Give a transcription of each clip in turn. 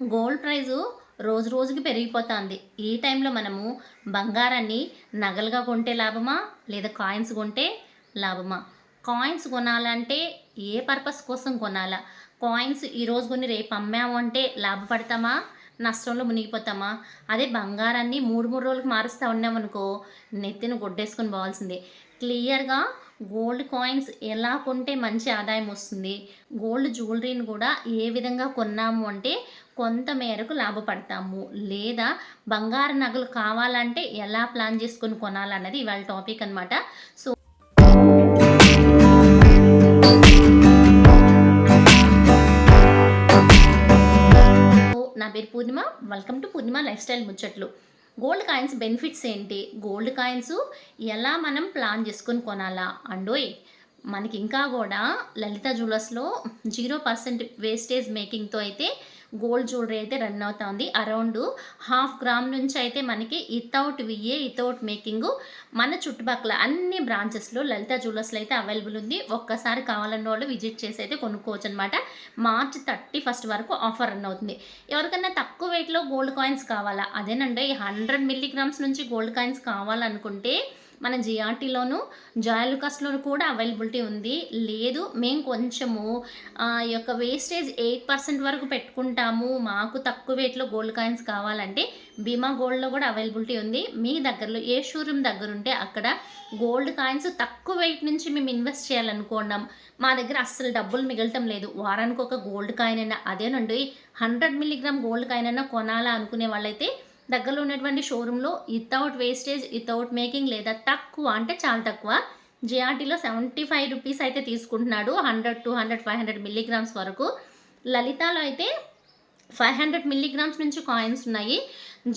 Gold price రోజు రోజుకి పెరిగిపోతుంది. ఈ టైంలో మనము బంగారాన్ని నగలుగా కొంటే లాభమా? లేదా కాయిన్స్ కొంటే లాభమా? కాయిన్స్ కొనాలంటే ఏ పర్పస్ కోసం కొనాలా? కాయిన్స్ ఈరోజు కొన్ని రేపు అమ్మాము అంటే లాభపడతామా? నష్టంలో మునిగిపోతామా? అదే బంగారాన్ని మూడు మూడు రోజులకు మారుస్తూ ఉన్నామనుకో నెత్తిని గొడ్డేసుకొని పోవాల్సిందే. క్లియర్గా గోల్డ్ కాయిన్స్ ఎలా కొంటే మంచి ఆదాయం వస్తుంది. గోల్డ్ జ్యువెలరీని కూడా ఏ విధంగా కొన్నాము అంటే కొంత మేరకు లాభపడతాము. లేదా బంగారు నగలు కావాలంటే ఎలా ప్లాన్ చేసుకొని కొనాలన్నది ఇవాళ టాపిక్ అనమాట సో నా పేరు Purnima. Welcome to Purnima lifestyle ముచ్చట్లు. గోల్డ్ కాయిన్స్ బెనిఫిట్స్ ఏంటి? గోల్డ్ కాయిన్స్ ఎలా మనం ప్లాన్ చేసుకొని కొనాలా? అండోయ్ మనకి ఇంకా కూడా లలిత జ్యువెలర్స్లో జీరో పర్సెంట్ వేస్టేజ్ మేకింగ్తో అయితే గోల్డ్ జ్యువెలరీ అయితే రన్ అవుతుంది. అరౌండ్ హాఫ్ గ్రామ్ నుంచి అయితే మనకి వితౌట్ విఏ వితౌట్ మేకింగ్ మన చుట్టుపక్కల అన్ని బ్రాంచెస్లో లలిత జ్యువెలర్స్లో అయితే అవైలబుల్ ఉంది. ఒక్కసారి కావాలన్న వాళ్ళు విజిట్ చేసి అయితే కొనుక్కోవచ్చు అనమాట మార్చ్ థర్టీ ఫస్ట్ వరకు ఆఫర్ రన్ అవుతుంది. ఎవరికైనా తక్కువ వెయిట్లో గోల్డ్ కాయిన్స్ కావాలా? అదేనండి హండ్రెడ్ మిల్లీగ్రామ్స్ నుంచి గోల్డ్ కాయిన్స్ కావాలనుకుంటే మన జిఆర్టీలోను జాయలుకస్లోను కూడా అవైలబిలిటీ ఉంది. లేదు మేము కొంచెము ఈ యొక్క వేస్టేజ్ ఎయిట్ పర్సెంట్ వరకు పెట్టుకుంటాము. మాకు తక్కువ రేట్లో గోల్డ్ కాయిన్స్ కావాలంటే భీమా గోల్డ్లో కూడా అవైలబిలిటీ ఉంది. మీ దగ్గరలో ఏ షోరూమ్ దగ్గర ఉంటే అక్కడ గోల్డ్ కాయిన్స్ తక్కువ వెయిట్ నుంచి మేము ఇన్వెస్ట్ చేయాలనుకున్నాం. మా దగ్గర అస్సలు డబ్బులు మిగలటం లేదు. వారానికి ఒక గోల్డ్ కాయిన్ అయినా అదేనండి హండ్రెడ్ మిల్లీగ్రామ్ గోల్డ్ కాయిన్ అయినా కొనాలా అనుకునే వాళ్ళైతే దగ్గరలో ఉన్నటువంటి షోరూంలో వితౌట్ వేస్టేజ్ వితౌట్ మేకింగ్ లేదా తక్కువ అంటే చాలా తక్కువ. జిఆర్టీలో సెవెంటీ ఫైవ్ రూపీస్ అయితే తీసుకుంటున్నాడు hundred two hundred five hundred milligrams వరకు. లలితాలో అయితే ఫైవ్ హండ్రెడ్ మిల్లీగ్రామ్స్ నుంచి కాయిన్స్ ఉన్నాయి.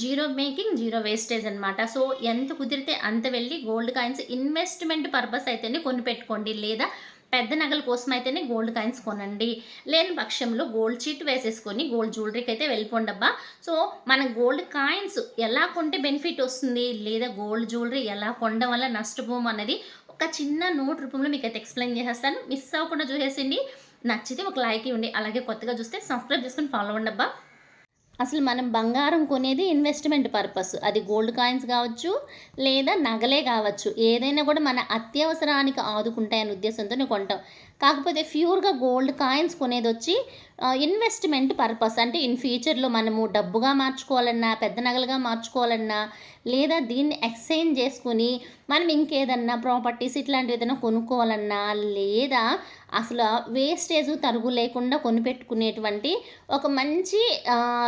జీరో మేకింగ్ జీరో వేస్టేజ్ అనమాట సో ఎంత కుదిరితే అంత వెళ్ళి గోల్డ్ కాయిన్స్ ఇన్వెస్ట్మెంట్ పర్పస్ అయితేనే కొని పెట్టుకోండి లేదా పెద్ద నగల కోసం అయితేనే గోల్డ్ కాయిన్స్ కొనండి. లేని పక్షంలో గోల్డ్ చీట్ వేసేసుకొని గోల్డ్ జ్యువెలరీకి అయితే వెళ్ళిపోండబ్బా. సో మన గోల్డ్ కాయిన్స్ ఎలా కొంటే బెనిఫిట్ వస్తుంది? లేదా గోల్డ్ జ్యువెలరీ ఎలా కొనడం వల్ల నష్టపోము అనేది ఒక చిన్న నోట్ రూపంలో మీకు అయితే ఎక్స్ప్లెయిన్ చేసేస్తాను. మిస్ అవ్వకుండా చూసేసిండి నచ్చితే ఒక లైక్ ఇవ్వండి. అలాగే కొత్తగా చూస్తే సబ్స్క్రైబ్ చేసుకొని ఫాలో అవ్వండి అబ్బా అసలు మనం బంగారం కొనేది ఇన్వెస్ట్మెంట్ పర్పస్ అది గోల్డ్ కాయిన్స్ కావచ్చు లేదా నగలే కావచ్చు. ఏదైనా కూడా మన అత్యవసరానికి ఆదుకుంటాయనే ఉద్దేశంతో కొంటాం. కాకపోతే ప్యూర్గా గోల్డ్ కాయిన్స్ కొనేది వచ్చి ఇన్వెస్ట్మెంట్ పర్పస్ అంటే ఇన్ ఫ్యూచర్లో మనము డబ్బుగా మార్చుకోవాలన్నా పెద్ద నగలుగా మార్చుకోవాలన్నా లేదా దీన్ని ఎక్స్చేంజ్ చేసుకుని మనం ఇంకేదన్నా ప్రాపర్టీస్ ఇట్లాంటివి ఏదైనా కొనుక్కోవాలన్నా లేదా అసలు వేస్టేజ్ తరుగు లేకుండా కొనిపెట్టుకునేటువంటి ఒక మంచి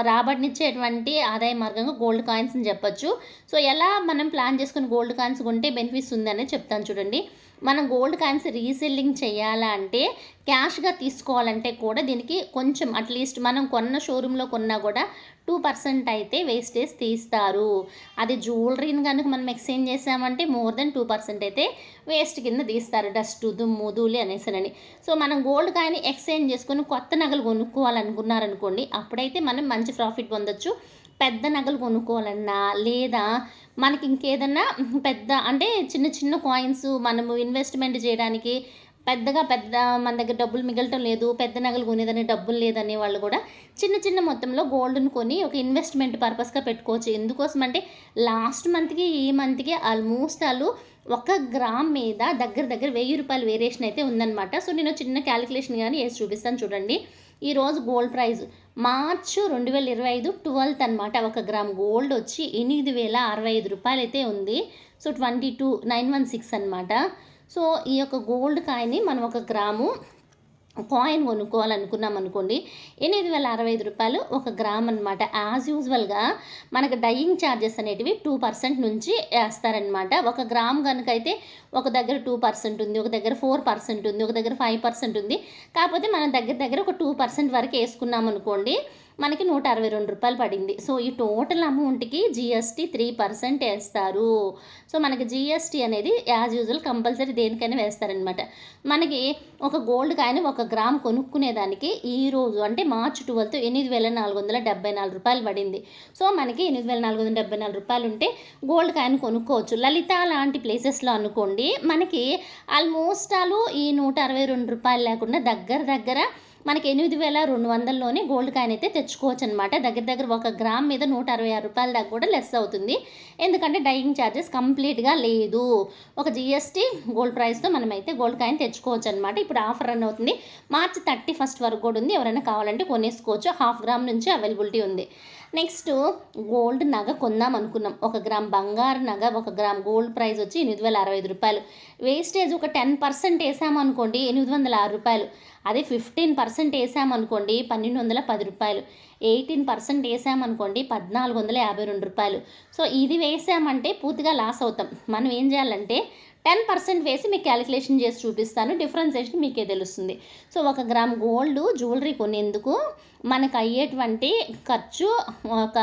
రాబడినిచ్చేటువంటి ఆదాయ మార్గంగా గోల్డ్ కాయిన్స్ అని చెప్పచ్చు. సో ఎలా మనం ప్లాన్ చేసుకుని గోల్డ్ కాయిన్స్ కొంటే బెనిఫిట్స్ ఉందనే చెప్తాను చూడండి. మనం గోల్డ్ కాయిన్స్ రీసెల్లింగ్ చేయాలా అంటే క్యాష్గా తీసుకోవాలంటే కూడా దీనికి కొంచెం అట్లీస్ట్ మనం కొన్న షోరూంలో కొన్నా కూడా టూ పర్సెంట్ అయితే వేస్టేజ్ తీస్తారు. అది జ్యువెలరీని కనుక మనం ఎక్స్చేంజ్ చేసామంటే మోర్ దెన్ టూ పర్సెంట్ అయితే వేస్ట్ కింద తీస్తారు. డస్ట్ దుమ్ము ధూళి అనేసనని. సో మనం గోల్డ్ కాయిన్ ఎక్స్చేంజ్ చేసుకొని కొత్త నగలు కొనుక్కోవాలనుకున్నారనుకోండి అప్పుడైతే మనం మంచి ప్రాఫిట్ పొందొచ్చు. పెద్ద నగలు కొనుక్కోవాలన్నా లేదా మనకి ఇంకేదన్నా పెద్ద అంటే చిన్న చిన్న కాయిన్స్ మనము ఇన్వెస్ట్మెంట్ చేయడానికి పెద్దగా పెద్ద మన దగ్గర డబ్బులు మిగలటం లేదు పెద్ద నగలు కొనేదని డబ్బులు లేదనే వాళ్ళు కూడా చిన్న చిన్న మొత్తంలో గోల్డ్ను కొని ఒక ఇన్వెస్ట్మెంట్ పర్పస్గా పెట్టుకోవచ్చు. ఎందుకోసం అంటే లాస్ట్ మంత్కి ఈ మంత్కి ఆల్మోస్ట్ వాళ్ళు ఒక గ్రామ్ మీద దగ్గర దగ్గర వెయ్యి రూపాయలు వేరియేషన్ అయితే ఉందన్నమాట. సో నేను చిన్న క్యాలిక్యులేషన్ కానీ వేసి చూపిస్తాను చూడండి. ఈరోజు గోల్డ్ ప్రైజ్ మార్చ్ రెండు వేల ఇరవై ఐదు ట్వెల్త్ అనమాట ఒక గ్రామ్ గోల్డ్ వచ్చి ఎనిమిది వేల అరవై ఐదు రూపాయలు అయితే ఉంది. So twenty two nine one six అనమాట సో ఈ యొక్క గోల్డ్ కాయని మనం ఒక గ్రాము కాయిన్ కొనుక్కోవాలనుకున్నాం అనుకోండి ఎనిమిది వేల అరవై ఐదు రూపాయలు ఒక గ్రామ్ అనమాట యాజ్ యూజువల్గా మనకు డయింగ్ ఛార్జెస్ అనేటివి టూ పర్సెంట్ నుంచి వేస్తారనమాట ఒక గ్రామ్ కనుక అయితే ఒక దగ్గర టూ పర్సెంట్ ఉంది ఒక దగ్గర ఫోర్ పర్సెంట్ ఉంది ఒక దగ్గర ఫైవ్ పర్సెంట్ ఉంది. కాకపోతే మనం దగ్గర దగ్గర ఒక టూ పర్సెంట్ వరకు వేసుకున్నాం అనుకోండి మనకి నూట అరవై రెండు రూపాయలు పడింది. సో ఈ టోటల్ అమౌంట్కి జిఎస్టీ త్రీ పర్సెంట్ వేస్తారు. సో మనకి జిఎస్టీ అనేది యాజ్ యూజువల్ కంపల్సరీ దేనికైనా వేస్తారనమాట. మనకి ఒక గోల్డ్ కాయని ఒక గ్రామ్ కొనుక్కునేదానికి ఈరోజు అంటే మార్చి ట్వెల్త్ ఎనిమిది వేల నాలుగు వందల డెబ్బై నాలుగు రూపాయలు పడింది. సో మనకి ఎనిమిది వేల నాలుగు వందల డెబ్బై నాలుగు రూపాయలు ఉంటే గోల్డ్ కాయని కొనుక్కోవచ్చు. లలిత లాంటి ప్లేసెస్లో అనుకోండి మనకి ఆల్మోస్ట్ ఆలు ఈ నూట అరవై రెండు రూపాయలు లేకుండా దగ్గర దగ్గర మనకి ఎనిమిది వేల రెండు వందల్లోనే గోల్డ్ కాయిన్ అయితే తెచ్చుకోవచ్చు అనమాట దగ్గర దగ్గర ఒక గ్రామ్ మీద నూట అరవై ఆరు రూపాయల దాకా కూడా లెస్ అవుతుంది. ఎందుకంటే డైయింగ్ ఛార్జెస్ కంప్లీట్గా లేదు. ఒక జిఎస్టీ గోల్డ్ ప్రైస్తో మనమైతే గోల్డ్ కాయిన్ తెచ్చుకోవచ్చు అనమాట ఇప్పుడు ఆఫర్ రన్ అవుతుంది. మార్చి థర్టీ ఫస్ట్ వరకు కూడా ఉంది. ఎవరైనా కావాలంటే కొనేసుకోవచ్చు. హాఫ్ గ్రామ్ నుంచి అవైలబిలిటీ ఉంది. నెక్స్ట్ గోల్డ్ నగ కొందాం అనుకున్నాం. ఒక గ్రామ్ బంగారు నగ ఒక గ్రామ్ గోల్డ్ ప్రైస్ వచ్చి ఎనిమిది వేల అరవై ఐదు రూపాయలు. వేస్టేజ్ ఒక టెన్ పర్సెంట్ వేసామనుకోండి ఎనిమిది వందల ఆరు రూపాయలు. అదే ఫిఫ్టీన్ పర్సెంట్ వేసామనుకోండి పన్నెండు వందల పది రూపాయలు. ఎయిటీన్ పర్సెంట్ వేసామనుకోండి పద్నాలుగు వందల యాభై రెండు రూపాయలు. సో ఇది వేసామంటే పూర్తిగా లాస్ అవుతాం. మనం ఏం చేయాలంటే టెన్ పర్సెంట్ వేసి మీకు క్యాలిక్యులేషన్ చేసి చూపిస్తాను. డిఫరెన్సేషన్ మీకే తెలుస్తుంది. సో ఒక గ్రామ్ గోల్డ్ జ్యువెలరీ కొనేందుకు మనకు అయ్యేటువంటి ఖర్చు ఒక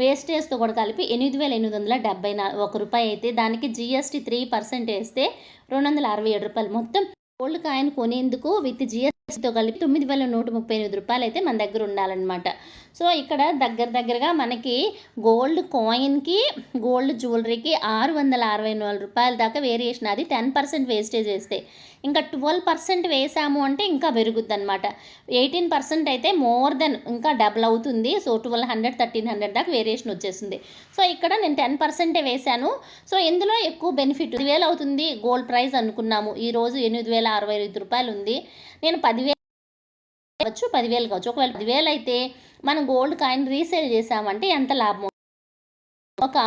వేస్టేజ్తో కూడా కలిపి ఎనిమిది వేల ఎనిమిది వందల డెబ్బై నాలుగు ఒక రూపాయి అయితే దానికి జిఎస్టీ త్రీ పర్సెంట్ వేస్తే రెండు వందల అరవై ఏడు రూపాయలు. మొత్తం గోల్డ్ కాయిన్ కొనేందుకు విత్ జిఎస్టీతో కలిపి తొమ్మిది వేల నూట ముప్పై ఎనిమిది రూపాయలు అయితే మన దగ్గర ఉండాలన్నమాట. సో ఇక్కడ దగ్గర దగ్గరగా మనకి గోల్డ్ కాయిన్కి గోల్డ్ జ్యువెలరీకి ఆరు వందల అరవై నాలుగు రూపాయల దాకా వేరియేషన్ అది టెన్ పర్సెంట్ వేస్టేజ్ వేస్తే. ఇంకా ట్వెల్వ్ పర్సెంట్ వేసాము అంటే ఇంకా పెరుగుద్ది అనమాట ఎయిటీన్ పర్సెంట్ అయితే మోర్ దెన్ ఇంకా డబుల్ అవుతుంది. So twelve hundred thirteen hundred దాకా వేరియేషన్ వచ్చేసింది. సో ఇక్కడ నేను టెన్ పర్సెంటే వేశాను సో ఇందులో ఎక్కువ బెనిఫిట్ వేలు అవుతుంది గోల్డ్ ప్రైస్ అనుకున్నాము. ఈరోజు ఎనిమిది వేల అరవై ఐదు రూపాయలు ఉంది. నేను పదివేలు కావచ్చు పదివేలు కావచ్చు. ఒకవేళ పదివేలు అయితే మనం గోల్డ్ కాయిన్ రీసేల్ చేసామంటే ఎంత లాభం? ఒక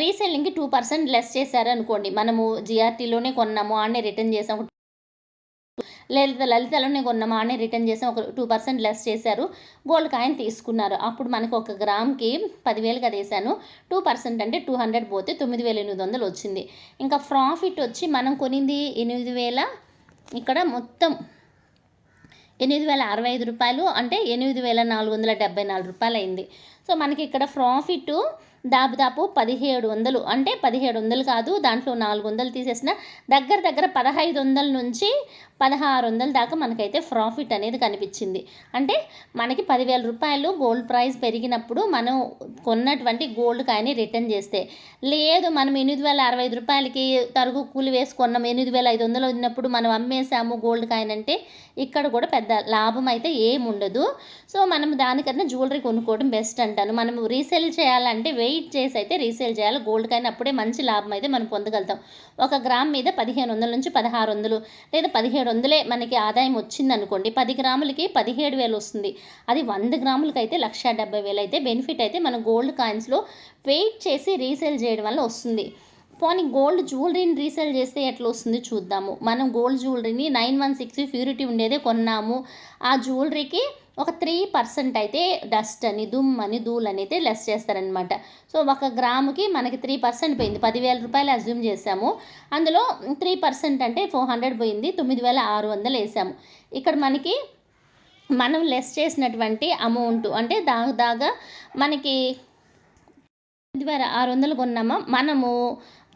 రీసేలింగ్కి టూ పర్సెంట్ లెస్ చేశారు అనుకోండి మనము జిఆర్టీలోనే కొన్నాము ఆడనే రిటర్న్ చేసాము లలిత లలితలోనే కొన్నాము ఆడనే రిటర్న్ చేసాం ఒక టూ పర్సెంట్ లెస్ చేశారు గోల్డ్ కాయిన్ తీసుకున్నారు. అప్పుడు మనకు ఒక గ్రామ్కి పదివేలుగా కదేశాను టూ పర్సెంట్ అంటే టూ హండ్రెడ్ పోతే తొమ్మిది వేల ఎనిమిది వందలు వచ్చింది. ఇంకా ప్రాఫిట్ వచ్చి మనం కొనింది ఎనిమిది వేల ఇక్కడ మొత్తం ఎనిమిది వేల అరవై ఐదు రూపాయలు అంటే ఎనిమిది వేల నాలుగు వందల డెబ్బై నాలుగు రూపాయలు అయింది సో మనకి ఇక్కడ ప్రాఫిట్ దాదాపు పదిహేడు వందలు. అంటే పదిహేడు వందలు కాదు దాంట్లో నాలుగు వందలు తీసేసిన దగ్గర దగ్గర పదహైదు వందల నుంచి పదహారు వందల దాకా మనకైతే ప్రాఫిట్ అనేది కనిపించింది. అంటే మనకి పదివేల రూపాయలు గోల్డ్ ప్రైస్ పెరిగినప్పుడు మనం కొన్నటువంటి గోల్డ్ కాయని రిటర్న్ చేస్తే లేదు మనం ఎనిమిది వేల అరవై ఐదు రూపాయలకి తరుగు కూలి వేసుకున్నాం ఎనిమిది వేల ఐదు వందలు ఉన్నప్పుడు మనం అమ్మేసాము గోల్డ్ కాయిన్ అంటే ఇక్కడ కూడా పెద్ద లాభం అయితే ఏముండదు. సో మనం దానికన్నా జ్యువెలరీ కొనుక్కోవడం బెస్ట్ అంటాను మనం రీసేల్ చేయాలంటే వెయిట్ చేసి అయితే రీసేల్ చేయాలి. గోల్డ్ కాయిన్ అప్పుడే మంచి లాభం అయితే మనం పొందగలుగుతాం. ఒక గ్రామ్ మీద పదిహేను వందల నుంచి పదహారు వందలు లేదా పదిహేడు వందలే మనకి ఆదాయం వచ్చింది అనుకోండి పది గ్రాములకి పదిహేడు వేలు వస్తుంది. అది వంద గ్రాములకి అయితే లక్ష డెబ్బై వేలు అయితే బెనిఫిట్ అయితే మన గోల్డ్ కాయిన్స్లో వెయిట్ చేసి రీసేల్ చేయడం వల్ల వస్తుంది. పోనీ గోల్డ్ జ్యువెలరీని రీసేల్ చేస్తే ఎట్లా వస్తుంది చూద్దాము. మనం గోల్డ్ జ్యువెలరీని నైన్ వన్ సిక్స్ ప్యూరిటీ ఉండేదే కొన్నాము. ఆ జ్యువెలరీకి ఒక త్రీ పర్సెంట్ అయితే డస్ట్ అని దుమ్ అని ధూళ్ అని అయితే లెస్ చేస్తారనమాట సో ఒక గ్రాముకి మనకి త్రీ పర్సెంట్ పోయింది. పదివేల రూపాయలు అజ్యూమ్ చేసాము అందులో త్రీ పర్సెంట్ అంటే ఫోర్ హండ్రెడ్ పోయింది. తొమ్మిది వేల ఆరు వందలు వేసాము. ఇక్కడ మనకి మనం లెస్ చేసినటువంటి అమౌంట్ అంటే దాగా మనకి తొమ్మిది వేల ఆరు వందలు కొన్నామా? మనము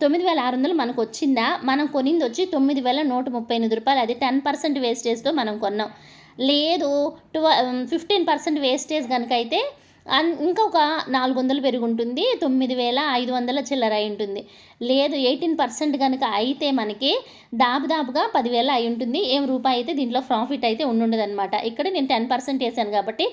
తొమ్మిది వేల ఆరు వందలు మనకు వచ్చిందా మనం కొనింది వచ్చి తొమ్మిది వేల నూట ముప్పై ఎనిమిది రూపాయలు. అది టెన్ పర్సెంట్ వేస్టేజ్తో మనం కొన్నాం. లేదు ట్వ ఫిఫ్టీన్ పర్సెంట్ వేస్టేజ్ కనుక అయితే ఇంకొక నాలుగు వందలు పెరిగి ఉంటుంది తొమ్మిది వేల ఐదు వందల చిల్లర అయి ఉంటుంది లేదు ఎయిటీన్ పర్సెంట్ కనుక అయితే మనకి దాపుదాపుగా పదివేల అయి ఉంటుంది ఏం రూపాయి అయితే దీంట్లో ప్రాఫిట్ అయితే ఉండుండదు అనమాట ఇక్కడ నేను టెన్ పర్సెంట్ వేసాను కాబట్టి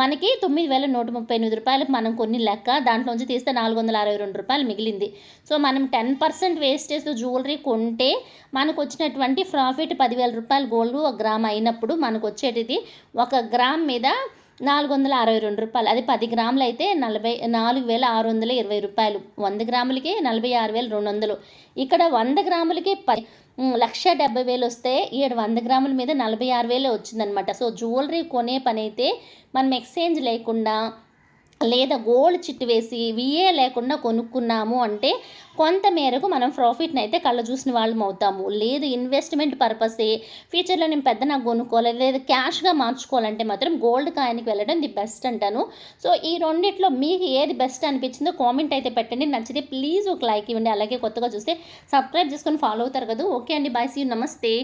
మనకి తొమ్మిది వేల నూట ముప్పై ఎనిమిది రూపాయలకు మనం కొన్ని లెక్క దాంట్లోంచి తీస్తే నాలుగు వందల అరవై రెండు రూపాయలు మిగిలింది. సో మనం టెన్ పర్సెంట్ వేస్టేజ్ జ్యువెలరీ కొంటే మనకు వచ్చినటువంటి ప్రాఫిట్ పదివేల రూపాయలు గోల్డ్ ఒక గ్రామ్ అయినప్పుడు మనకు వచ్చేటిది ఒక గ్రామ్ మీద నాలుగు వందల అరవై రెండు రూపాయలు. అది పది గ్రాములు అయితే నలభై నాలుగు వేల ఆరు వందల ఇరవై రూపాయలు. వంద గ్రాములకి నలభై ఆరు వేల రెండు వందలు. ఇక్కడ వంద గ్రాములకి పది లక్ష డెబ్బై వేలు వస్తే ఏడు వంద గ్రాముల మీద నలభై ఆరు వేలే వచ్చిందనమాట సో జ్యువెలరీ కొనే పని అయితే మనం ఎక్స్చేంజ్ లేకుండా లేదా గోల్డ్ చిట్టు వేసి విఏ లేకుండా కొనుక్కున్నాము అంటే కొంత మేరకు మనం ప్రాఫిట్ని అయితే కళ్ళ చూసిన వాళ్ళం అవుతాము. లేదు ఇన్వెస్ట్మెంట్ పర్పసే ఫ్యూచర్లో నేను పెద్ద నాకు కొనుక్కోవాలి లేదా క్యాష్గా మార్చుకోవాలంటే మాత్రం గోల్డ్ కాయనికి వెళ్ళడం ది బెస్ట్ అంటాను. సో ఈ రెండిట్లో మీకు ఏది బెస్ట్ అనిపించిందో కామెంట్ అయితే పెట్టండి. నచ్చితే ప్లీజ్ ఒక లైక్ ఇవ్వండి. అలాగే కొత్తగా చూస్తే సబ్స్క్రైబ్ చేసుకొని ఫాలో అవుతారు కదా. ఓకే అండి బాయ్ సీ నమస్తే.